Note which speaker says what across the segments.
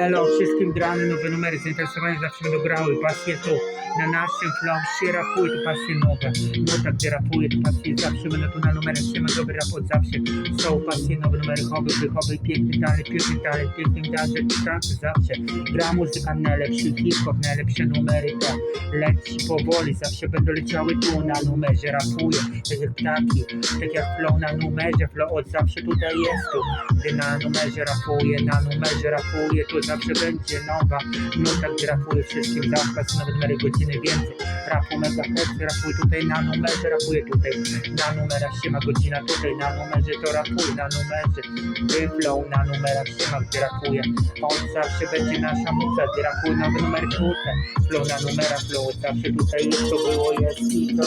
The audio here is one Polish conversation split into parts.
Speaker 1: Elo, wszystkim grane nowe numery zainteresowane zawsze będą grały. Pasje tu, na naszym flow się rapuje, to pasje nowe. Nota, gdzie rapuje, to pasje zawsze będą tu na numerach. Ma dobry rap od zawsze. Są pasje nowe numery, hobby, wychowy, piękny dalej, piękny dalej, piękny dalej, trasy zawsze. Gra muzyka najlepszy, hip-hop, najlepsze numery, to leci powoli, zawsze będą leciały tu na numerze, rapuje, tak jak ptaki, tak jak flow na numerze, flow od zawsze tutaj jest tu, gdy na numerze rapuje, na numerze rapuje, tu zawsze będzie nowa nuta, gdy rapuje wszystkim, zakaz, nowe numery, godziny więcej, rapu mega hercy, rapuje tutaj na numerze, rapuje tutaj, na numerach się ma godzina tutaj, na numerze to rapuje, na numerze, gdy flow na numerach się ma, gdy rapuje, on zawsze będzie nasza muza, gdy rapuje nowe numery tutaj, flow na numerach, flow zawsze tutaj jest, to było, jest i to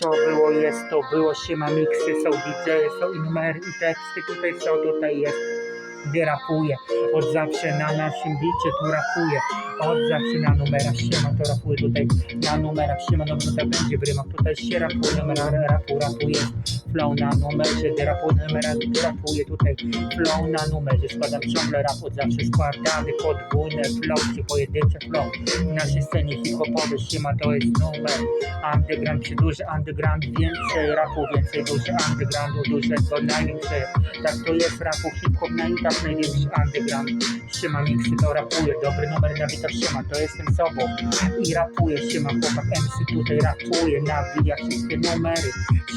Speaker 1: to było, jest, to było, się ma miksy, są DJ, są i numery, i teksty, tutaj są, tutaj jest, gdy rapuje, od zawsze na naszym bicie tu rapuje, od zawsze na numerach się ma, to rapuje tutaj, na numerach się ma, no to będzie w rymach, tutaj się rapuje, numera rapu, rapuje, flow na numerze, gdy gdy rapuje tutaj, flow na numerze, składam ciągle rap od zawsze składany, podwójne flow, czy pojedyncze flow, w naszej scenie hip-hopowej się ma, to jest numer, underground czy duży underground, więcej rapu, więcej duży undergroundu, dużego największe, tak to jest rapu, hip-hop, na największy underground, siema miksy to rapuje, dobry numer na bitach siema, to jestem sobą. I rapuje, siema chłopak MC tutaj rapuje, nawija wszystkie numery,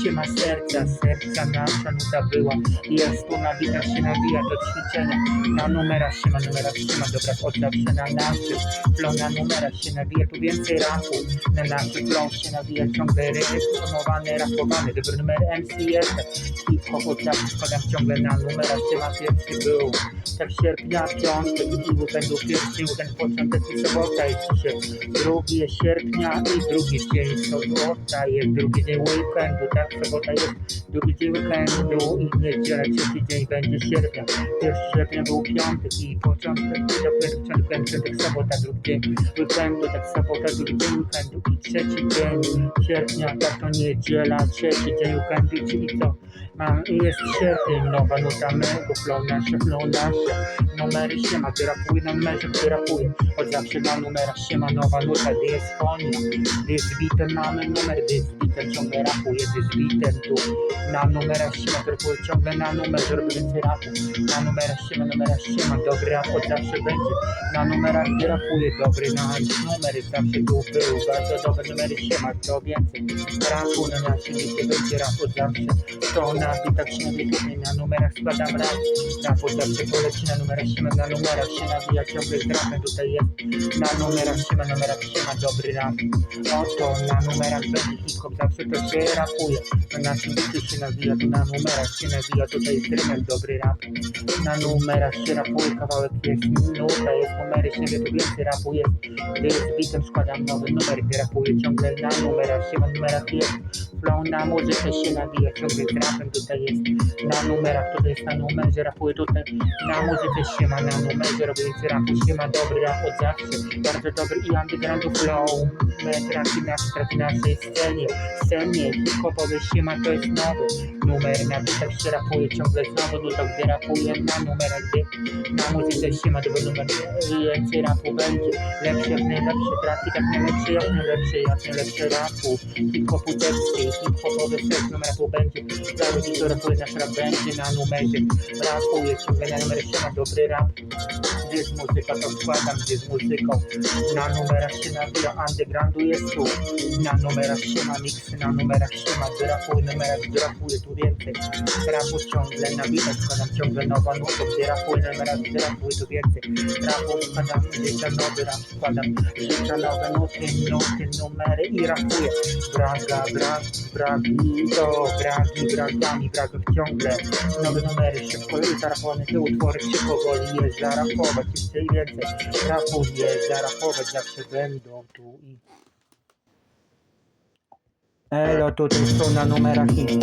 Speaker 1: siema serca, serca nasza nuta była, jest tu na bitach się nawija do ćwiczenia, na numerach siema, numerach siema, dobra, od zawsze na naszych, flow na numerach się nawija, tu więcej rapu, na naszych flow się nawija ciągle rymy, promowany, rapowany, dobry numer MC jest, hip-hop od zawsze składam ciągle na numerach, siema pierwszy był, tak sierpnia, piątek i weekendu, pierwszy weekend, początek i sobota jest dzisiaj, drugi jest sierpnia i drugi dzień sobota jest, drugi dzień weekendu, tak, sobota jest, drugi dzień weekendu i niedziela, trzeci dzień będzie sierpnia, pierwszy sierpnia był piątek i początek, i dopiero piątek, sobota, drugi dzień weekendu, tak, sobota, drugi dzień weekendu i trzeci dzień sierpnia, tak, to niedziela, trzeci dzień weekendu, czyli co, mam, jest sierpień, nowa nuta mego, flow nasze, flow nasze, numery się ma, gdy rapuje na numerze, gdy rapuje, od zawsze na numerach się ma nowa nuta, gdy jest fonia, gdy jest bitem mamy numer, gdy jest bitem ciągle rapuje, gdy jest bitem tu, na numerach się ma, gdy rapuje ciągle na numerze, robi więcej rapu, na numerach się ma, numerach się ma, dobry rap od zawsze będzie, na numerach gdy rapuje, dobry na numery, zawsze tu był, bardzo dobre numery się ma, to więcej, rapu na naszym bicie będzie rap od zawsze, to na bitach nawija, na numerach składam rap, rap od zawsze poleci na numerach się ma, na numerach się nawija, ciągle z rapem tutaj jest, na numerach się ma, numerach się ma, dobry rap, oto na numerach będzie hip-hop, zawsze to się rapuje, na naszym bicie się nawija, tu na numerach się nawija, tutaj jest rymek, dobry rap, na numerach się rapuje, kawałek jest nuta, jest numery, się wie, tu więcej rapu jest, gdy jest bitem składam nowy numer, gdy rapuję ciągle na numerach się ma, numerach jest, flow na muzykę się nawija, ciągle z rapem tutaj jest, na numerach, tutaj jest na numerze, rapuję tutaj, na muzykę się ma, na numerze, robię rapu, się ma dobry rap od zawsze, bardzo dobry i undergroundu flow, trafi nasz, trafi naszej scenie, scenie, hip-hopowy się ma, to jest nowy numer, na bitach się rapuje, ciągle znowu, no to gdy rapuję na numerach, gdy na muzyce się ma dobry numer, więcej rapu będzie, lepsze jak najlepsze trafi, tak najlepsze jak najlepsze, jak najlepsze rapu, hip-hopu teksty, hip-hopowy set, numer będzie, cały dzień to rapuje, nasz rap będzie na numerze, rapuje, ciągle na numerze się ma dobry rap, gdy jest muzyka, to składam, gdy z muzyką, na numerach się nawija, undergroundu jest tu, na numerach się ma miksy, na numerach się ma, gdy rapuję, numerach, gdy rapuję, tu więcej, rapu ciągle na bitach, składam ciągle nowa nuta, gdy rapuję, numerach, gdy rapuję, tu więcej, rapu składam, życia nowy rap składam, życia nowe nuty, nuty, numery i rapuję, braga, brag, bragi, to bragi, bragami, bragach ciągle, nowe numery, szybko zarapowane te utwory się powoli jest zarapować, i więcej, rapuję, zarapować, zawsze będą tu i... Elo, tutaj są na numerach i...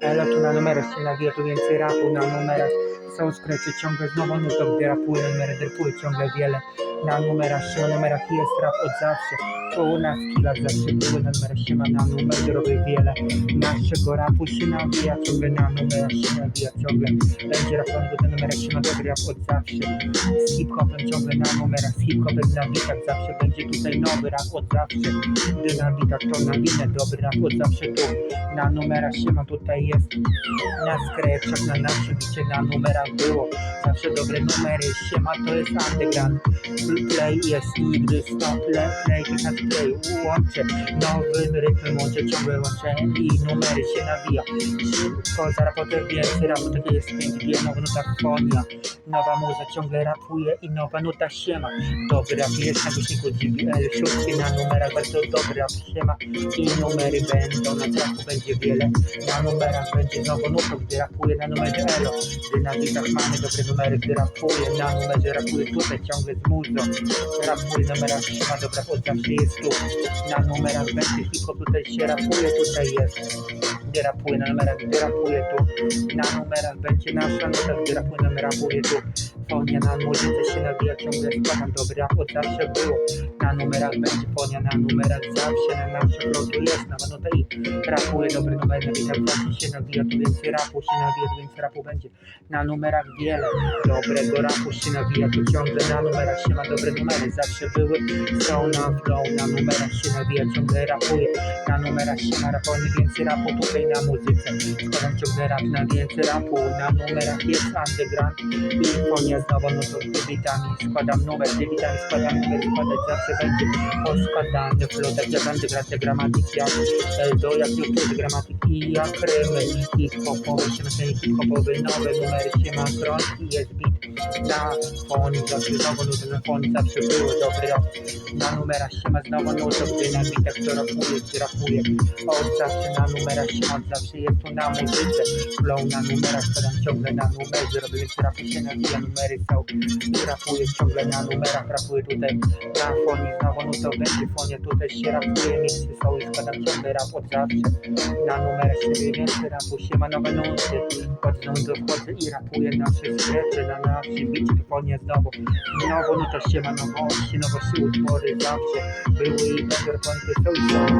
Speaker 1: Elo, tu na numerach się nawija, tu więcej rapu na numerach. Są skreczy, ciągle znowu no to gdy rapuje, numery drapuje ciągle wiele. Na numerach się, na numerach jest rap od zawsze. U nas w killach zawsze były na numerach się ma na numer robię wiele. Naszego rapu się nawija, ciągle na numerach się nawija, ciągle. Będzie rap on ten numerach się ma dobry rap od zawsze. Z hip-hopem ciągle na numerach, z hip-hopem na bitach zawsze będzie tutaj nowy rap od zawsze. Gdy na bitach to na winę, dobry rap od zawsze tu. Na numerach się ma tutaj jest. Na skreczach, na naszym bicie, na numerach było. Zawsze dobre numery, siema to jest underground. Play jest nigdy stop, to jest play, łączę. Nowym rytmem łączę, ciągle łączę i numery się nawija. Szybko, zaraz potem więcej rapu, takie jest pięknie, nowa nuta fonia. Nowa muza ciągle rapuje i nowa nuta siema. Dobry rap jest na głośniku GBL, siódmy na numerach, bardzo dobry rap siema. I numery będą, na traku będzie wiele. Na numerach będzie znowu nutą, gdy rapuje na numerze Elo. Gdy na bitach mamy dobre numery, gdy rapuje na numerze, rapuje tutaj ciągle z muzą. Rapuje na numerach siema, dobra, zawsze jest tu. Na numerach będzie hip-hop, tutaj się rapuje, tutaj jest. Gdy rapuje na numerach, gdy rapuje tu. Na numerach będzie nasza nuta, gdy rapuje na numerach, rapuje tu. Fonia na muzyce się nawija, ciągle składam dobry rap, od zawsze było. Na numerach będzie fonia, na numerach zawsze, na naszym lotu jest, na nuta i rapuje dobry numer, właśnie się nawija, tu więcej rapu się nawija, tu więcej rapu będzie. Na numerach wiele dobrego rapu się nawija, tu ciągle na numerach się ma dobre numery, zawsze były, są na flow, na numerach się nawija, ciągle rapuje. Na numerach się ma rapony, więcej rapu tutaj na muzyce. Składam ciągle rap na więcej rapu, na numerach jest underground i fonia znowu, no to debitami składam numer, debitami składam numer, składać zawsze flow, tak jak underground, jak gramatyk, jak do jak YouTube, gramatyk i jak rymy hip-hopowe, się na scenie hip-hopowy, nowe numery się ma front i jest beat na zawsze znowu nuty na fonie, zawsze były dobry rap, na numerach się ma znowu nuty, gdy na bitach to rapuje, gdy rapuje, od zawsze na numerach się ma, zawsze jest tu na muzyce, flow na numerach, składam ciągle na numerze, robię rapu się nawija, numery są, rapuję ciągle na numerach, rapuję tutaj na fonie, znowu no to będzie fonie, tutaj się rapuje, miksy są i składam ciągle rap od zawsze, na numerach się wie więcej rapu, się ma nowe nuty, chodzą do wchodzę i rapuję nasze skrecze, na naszym bicie, fonie znowu, znowu no to się ma nowości, nowości utwory zawsze, były i będą, to są i są.